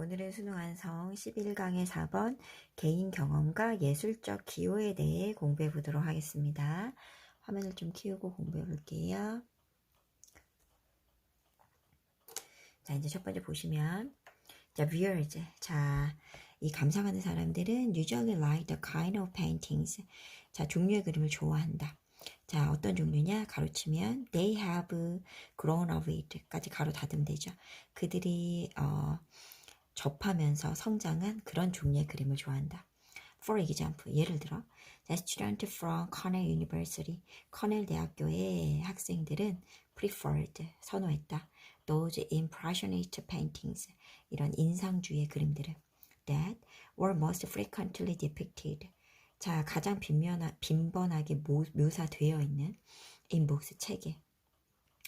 오늘은 수능 완성 11강의 4번 개인 경험과 예술적 기호에 대해 공부해 보도록 하겠습니다. 화면을 좀 키우고 공부해 볼게요. 자, 이제 첫 번째 보시면 자, viewers. 자, 이 감상하는 사람들은 usually like the kind of paintings. 자, 종류의 그림을 좋아한다. 자, 어떤 종류냐? 가로치면 they have grown up with까지 가로 닫으면 되죠. 그들이 어, 접하면서 성장한 그런 종류의 그림을 좋아한다. For example, 예를 들어, the student from Cornell University, 커넬 대학교의 학생들은 preferred, 선호했다. Those impressionist paintings, 이런 인상주의 그림들을 that were most frequently depicted. 자, 가장 빈면하, 빈번하게 모, 묘사되어 있는 in books, 책에.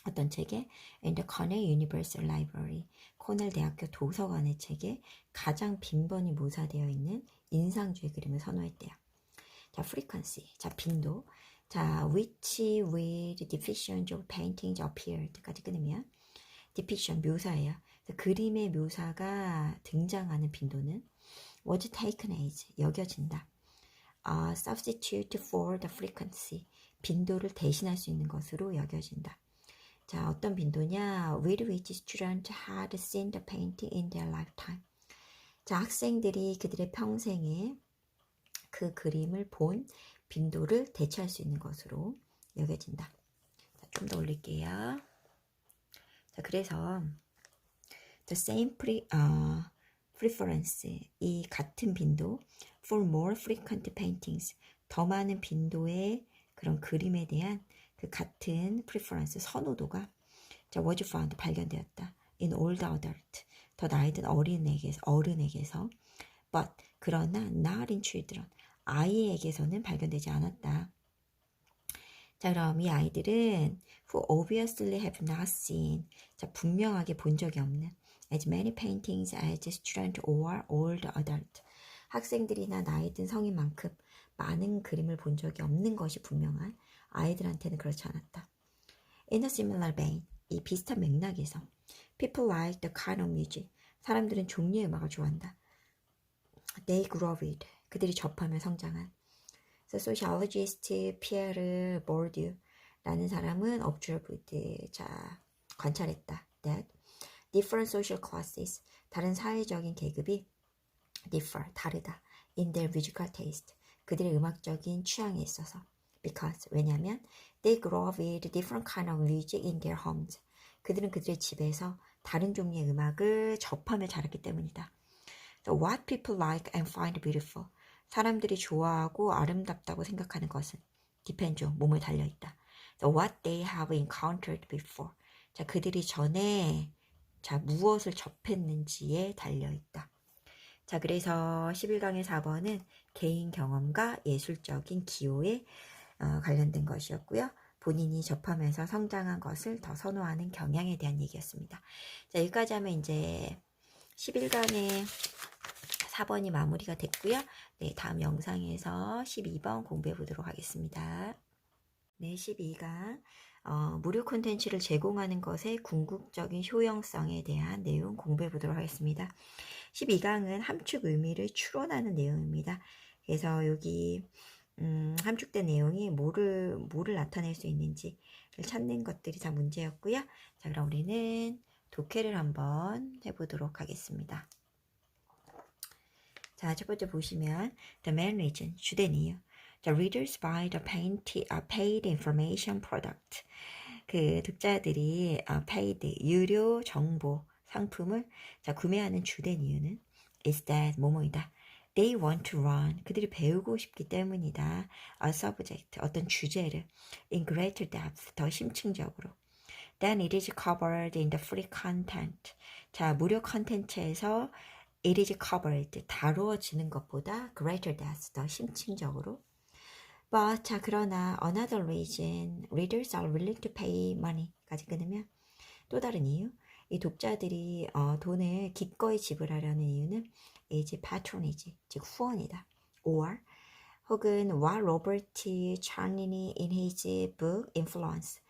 어떤 책에? In the Cornell Universal Library, 코넬 대학교 도서관의 책에 가장 빈번히 묘사되어 있는 인상주의 그림을 선호했대요. 자, frequency, 자, 빈도. 자, which with depictions of paintings appeared까지 끊으면 depiction, 묘사예요. 그림의 묘사가 등장하는 빈도는 was taken as, 여겨진다. 아, substitute for the frequency, 빈도를 대신할 수 있는 것으로 여겨진다. 자, 어떤 빈도냐? With which students had seen the painting in their lifetime. 자, 학생들이 그들의 평생에 그 그림을 본 빈도를 대체할 수 있는 것으로 여겨진다. 좀 더 올릴게요. 자, 그래서 the same pre, 어, preference, 이 같은 빈도 for more frequent paintings, 더 많은 빈도의 그런 그림에 대한 그 같은 preference, 선호도가 자, was found, 발견되었다. in older adult, 더 나이 든 어린에게서, 어른에게서 but, 그러나 not in children, 아이에게서는 발견되지 않았다. 자, 그럼 이 아이들은 who obviously have not seen, 자, 분명하게 본 적이 없는 as many paintings as student or old adult, 학생들이나 나이 든 성인만큼 많은 그림을 본 적이 없는 것이 분명한 아이들한테는 그렇지 않았다. In a similar vein, 이 비슷한 맥락에서 people like the kind of music, 사람들은 종류의 음악을 좋아한다. They grow with, 그들이 접하며 성장한. So sociologist Pierre Bourdieu라는 사람은 observed, 자 관찰했다. That different social classes, 다른 사회적인 계급이 differ, 다르다. In their musical taste, 그들의 음악적인 취향에 있어서. Because, 왜냐하면 they grow up with different kind of music in their homes. 그들은 그들의 집에서 다른 종류의 음악을 접하며 자랐기 때문이다. So what people like and find beautiful. 사람들이 좋아하고 아름답다고 생각하는 것은 depends on 몸에 달려 있다. So what they have encountered before. 자, 그들이 전에 자, 무엇을 접했는지에 달려 있다. 자, 그래서 11강의 4번은 개인 경험과 예술적인 기호에 어, 관련된 것이었고요. 본인이 접하면서 성장한 것을 더 선호하는 경향에 대한 얘기였습니다. 자, 여기까지 하면 이제 11강의 4번이 마무리가 됐고요. 네, 다음 영상에서 12번 공부해 보도록 하겠습니다. 네, 12강. 어, 무료 콘텐츠를 제공하는 것의 궁극적인 효용성에 대한 내용 공부해 보도록 하겠습니다. 12강은 함축 의미를 추론하는 내용입니다. 그래서 여기 음, 함축된 내용이 뭐를 뭐를 나타낼 수 있는지를 찾는 것들이 다 문제였고요. 자, 그럼 우리는 독해를 한번 해보도록 하겠습니다. 자, 첫 번째 보시면 the main reason 주된 이유. The readers buy the paid, uh, paid information product. 그 독자들이 uh, paid 유료 정보 상품을 자 구매하는 주된 이유는 is that 뭐뭐이다. They want to run. 그들이 배우고 싶기 때문이다. A subject, 어떤 주제를 in greater depth, 더 심층적으로. Then it is covered in the free content. 자, 무료 컨텐츠에서 it is covered, 다루어지는 것보다 greater depth, 더 심층적으로. But, 자, 그러나 another reason, readers are willing to pay money까지 끊으면 또 다른 이유, 이 독자들이 어, 돈을 기꺼이 지불하려는 이유는 is patronage, 즉 후원이다. or 혹은 what Robert Cialdini in his book Influence.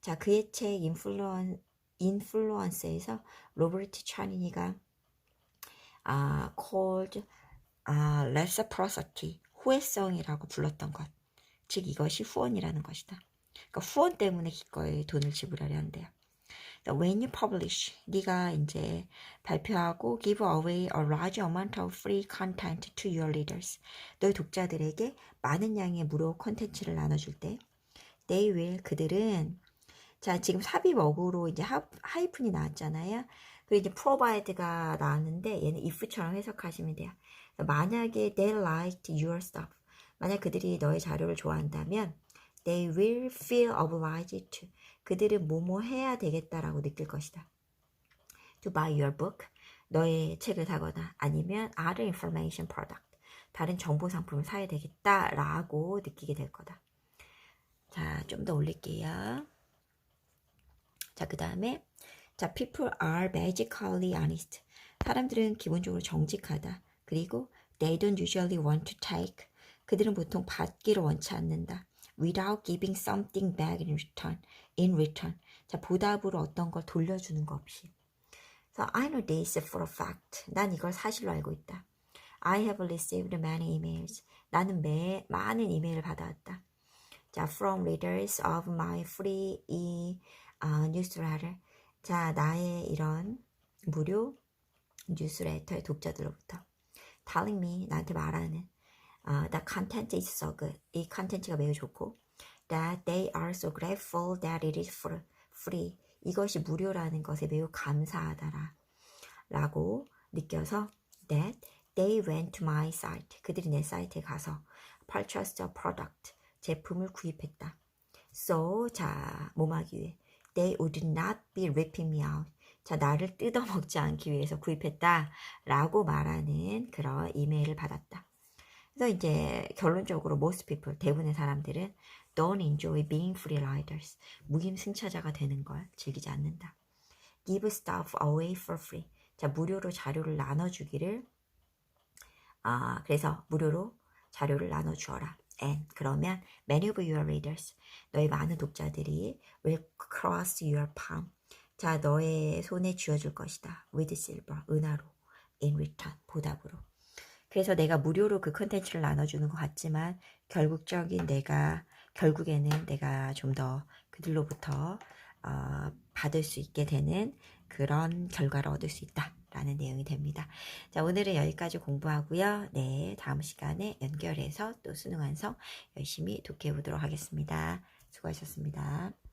자, 그의 책 인플루언 인플루언스에서 로버트 차니니가 아, called 아, reciprocity, 후회성이라고 불렀던 것. 즉 이것이 후원이라는 것이다. 그러니까 후원 때문에 기꺼이 돈을 지불하려 한대요. When you publish, 네가 이제 발표하고 give away a large amount of free content to your readers. 너의 독자들에게 많은 양의 무료 콘텐츠를 나눠줄 때, they will 그들은 자 지금 삽입 어구로 이제 하, 하이픈이 나왔잖아요. 그리고 이제 provide가 나왔는데 얘는 if처럼 해석하시면 돼요. 만약에 they liked your stuff, 만약 그들이 너의 자료를 좋아한다면 they will feel obliged to 그들은 뭐뭐 해야 되겠다라고 느낄 것이다. to buy your book 너의 책을 사거나 아니면 other information product 다른 정보 상품을 사야 되겠다라고 느끼게 될 거다. 자, 좀 더 올릴게요. 자, 그 다음에 자, people are magically honest. 사람들은 기본적으로 정직하다. 그리고 they don't usually want to take. 그들은 보통 받기를 원치 않는다. Without giving something back in return. in return. 자, 보답으로 어떤 걸 돌려주는 거 없이. So I know this for a fact. 난 이걸 사실로 알고 있다. I have received many emails. 나는 매 많은 이메일을 받아왔다. 자, from readers of my free e, uh, newsletter. 자, 나의 이런 무료 뉴스레터의 독자들로부터 telling me 나한테 말하는 uh, that content is so good. 이 컨텐츠가 매우 좋고 that they are so grateful that it is for free. 이것이 무료라는 것에 매우 감사하다라 라고 느껴서 that they went to my site. 그들이 내 사이트에 가서 purchased a product. 제품을 구입했다. So, 자, 뭐하기 위해 they would not be ripping me out. 자, 나를 뜯어먹지 않기 위해서 구입했다. 라고 말하는 그런 이메일을 받았다. 그래서 이제 결론적으로 most people, 대부분의 사람들은 don't enjoy being free riders. 무임승차자가 되는 걸 즐기지 않는다. give stuff away for free. 자, 무료로 자료를 나눠주기를, 아, 그래서 무료로 자료를 나눠주어라. and 그러면 many of your readers 너의 많은 독자들이 will cross your palm 자 너의 손에 쥐어줄 것이다 with silver 은하로 in return 보답으로 그래서 내가 무료로 그 컨텐츠를 나눠주는 것 같지만 결국적인 내가 결국에는 내가 좀 더 그들로부터 어, 받을 수 있게 되는 그런 결과를 얻을 수 있다. 라는 내용이 됩니다. 자, 오늘은 여기까지 공부하고요. 네, 다음 시간에 연결해서 또 수능 완성 열심히 독해보도록 하겠습니다. 수고하셨습니다.